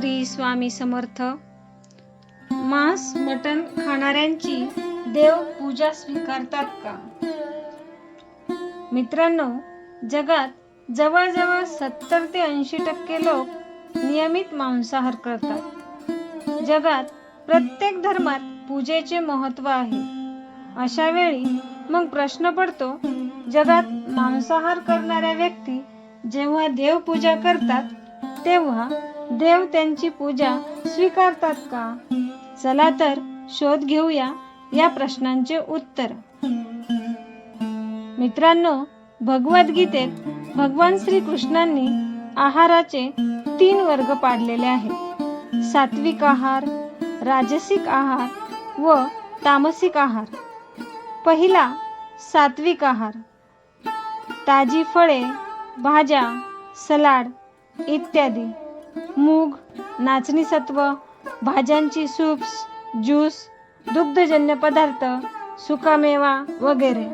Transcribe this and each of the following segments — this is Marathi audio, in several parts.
श्री स्वामी समर्थ. मांस मटण खाणाऱ्यांची देव पूजा स्वीकारतात का? मित्रांनो जगात जवळजवळ सत्तर ते ऐंशी टक्के लोक नियमित मांसाहार करतात. जगात प्रत्येक धर्मात पूजेचे महत्त्व आहे. अशा वेळी मग प्रश्न पडतो जगात मांसाहार करणाऱ्या व्यक्ती जेव्हा देवपूजा करतात तेव्हा देव त्यांची पूजा स्वीकारतात का? चला तर शोध घेऊया या प्रश्नांचे उत्तर. मित्रांनो भगवद्गीतेत भगवान श्री कृष्णांनी आहाराचे तीन वर्ग पाडलेले आहेत. सात्विक आहार राजसिक आहार व तामसिक आहार. पहिला सात्विक आहार. ताजी फळे भाज्या सलाड इत्यादी. मूग नाचणी सत्व भाज्यांची सूप्स ज्यूस दुग्धजन्य पदार्थ सुकामेवा वगैरे.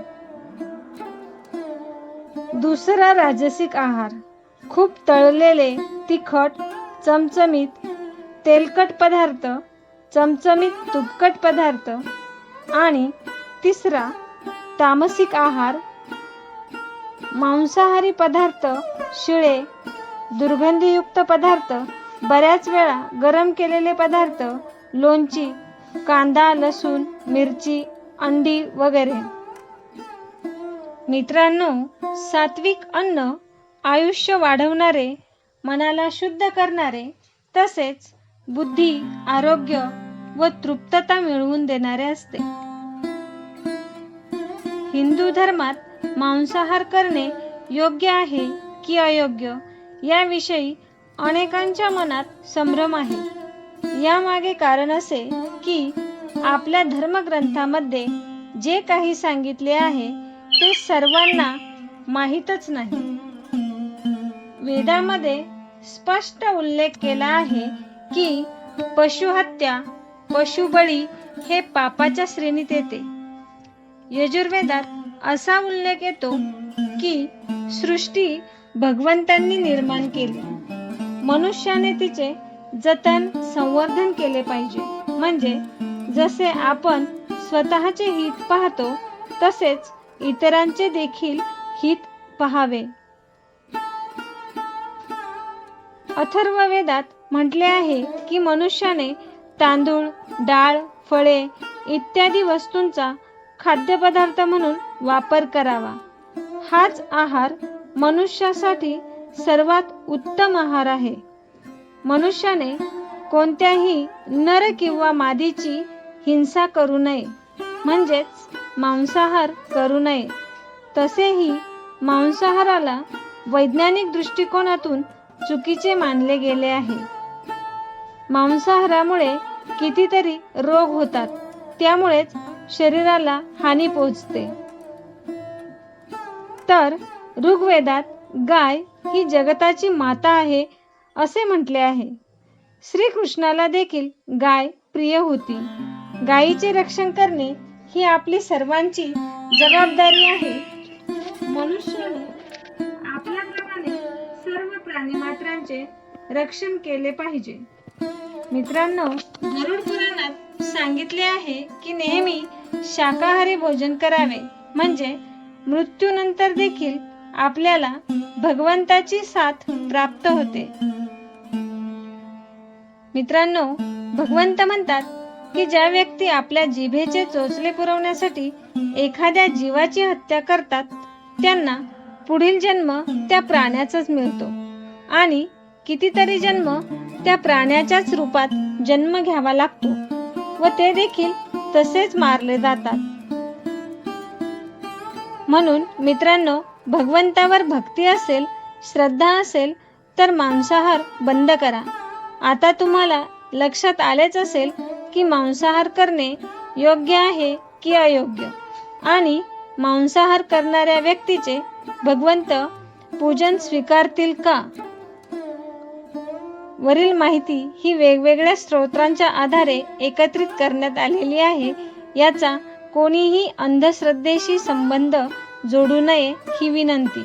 दुसरा राजसिक आहार खूप तळलेले तिखट चमचमीत तेलकट पदार्थ चमचमीत तुपकट पदार्थ. आणि तिसरा तामसिक आहार मांसाहारी पदार्थ शिळे दुर्गंधीयुक्त पदार्थ बऱ्याच वेळा गरम केलेले पदार्थ लोणची कांदा लसूण मिरची अंडी वगैरे. मित्रांनो सात्विक अन्न आयुष्य वाढवणारे मनाला शुद्ध करणारे तसेच बुद्धी आरोग्य व तृप्तता मिळवून देणारे असते. हिंदू धर्मात मांसाहार करणे योग्य आहे की अयोग्य? याविषयी अनेकांच्या मनात संभ्रम आहे. यामागे कारण असे की आपल्या धर्मग्रंथामध्ये जे काही सांगितले आहे ते सर्वांना माहीतच नाही. वेदामध्ये स्पष्ट उल्लेख केला आहे की पशुहत्या पशुबळी हे पापाच्या श्रेणीत येते. यजुर्वेदात असा उल्लेख येतो की सृष्टी भगवंतांनी निर्माण केली. मनुष्याने तिचे जतन संवर्धन केले पाहिजे. म्हणजे जसे आपण स्वतःचे हित पाहतो तसेच इतरांचे देखील हित पहावे. अथर्व वेदात म्हटले आहे की मनुष्याने तांदूळ डाळ फळे इत्यादी वस्तूंचा खाद्यपदार्थ म्हणून वापर करावा. हाच आहार मनुष्यासाठी सर्वात उत्तम आहार आहे. मनुष्याने कोणत्याही नर किंवा मादीची हिंसा करू नये. म्हणजेच मांसाहार करू नये. तसेही मांसाहाराला वैज्ञानिक दृष्टिकोनातून चुकीचे मानले गेले आहे. मांसाहारामुळे कितीतरी रोग होतात त्यामुळेच शरीराला हानी पोहोचते. तर ऋग्वेदात गाय ही जगताची माता आहे असे म्हटले आहे. श्रीकृष्णाला देखील गाय प्रिय होती. गायीचे रक्षण करणे ही आपली सर्वांची जबाबदारी आहे. मनुष्य आपल्याप्रमाणे सर्व प्राणी मात्रांचे रक्षण केले पाहिजे. मित्रांनो गरुड पुराणात सांगितले आहे की नेहमी शाकाहारी भोजन करावे म्हणजे मृत्यूनंतर देखील आपल्याला भगवंताची साथ प्राप्त होते. मित्रांनो भगवंत म्हणतात की ज्या व्यक्ती आपल्या जिभेचे चोचले पुरवण्यासाठी एखाद्या जीवाची हत्या करतात त्यांना पुढील जन्म त्या प्राण्याचाच मिळतो आणि कितीतरी जन्म त्या प्राण्याच्याच रूपात जन्म घ्यावा लागतो व ते देखील तसेच मारले जातात. म्हणून मित्रांनो भगवंतावर भक्ती असेल श्रद्धा असेल तर मांसाहार बंद करा. आता तुम्हाला लक्षात आलेच असेल की मांसाहार करणे योग्य आहे की अयोग्य. आणि मांसाहार करणाऱ्या व्यक्तीचे भगवंत पूजन स्वीकारतील का? वरील माहिती ही वेगवेगळ्या स्रोतांच्या आधारे एकत्रित करण्यात आलेली आहे. याचा कोणीही अंधश्रद्धेशी संबंध जोडू नये ही विनंती.